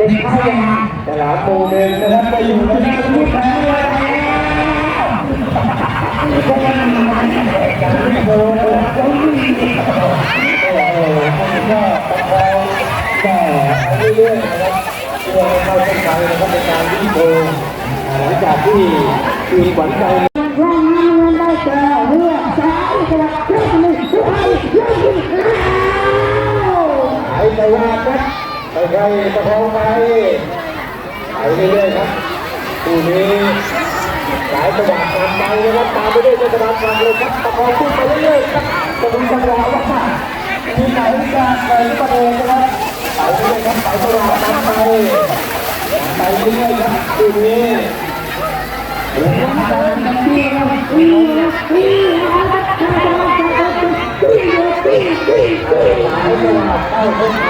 เด็กเข้ายังฉลามโมเดลนะครับไปอยู่ที่ที่แพ้แล้วก็ยังมันอย่างที่โบนะครับโอ้โหคนก็ประคองก็เรื่อยๆนะครับเพื่อให้เข้าเส้นชัยนะครับในการวิ่งโบหลังจากที่ทีมขวัญใจ ว่างานเงินได้แก่เลือกซ้ายกระเลือกหนึ่งเลือกหนึ่งเลือกหนึ่งอ้าว หายใจว่าครับ ไปไกลประคองไปไปเรื่อยๆครับคู่นี้หลายจังหวะตามไปนะครับตามไปด้วยจังหวะฟังเลยครับประคองขึ้นไปเรื่อยๆครับจะดูจังหวะว่ามีไหนจะไปประเดินนะครับไปเรื่อยๆครับไปจังหวะตามไปไปเรื่อยๆครับคู่นี้เดี๋ยวนะครันี่นะนี่นะนี่นะนี่นะนี่นะหลายจังหวะเข้าเส้นชัยไปแล้ว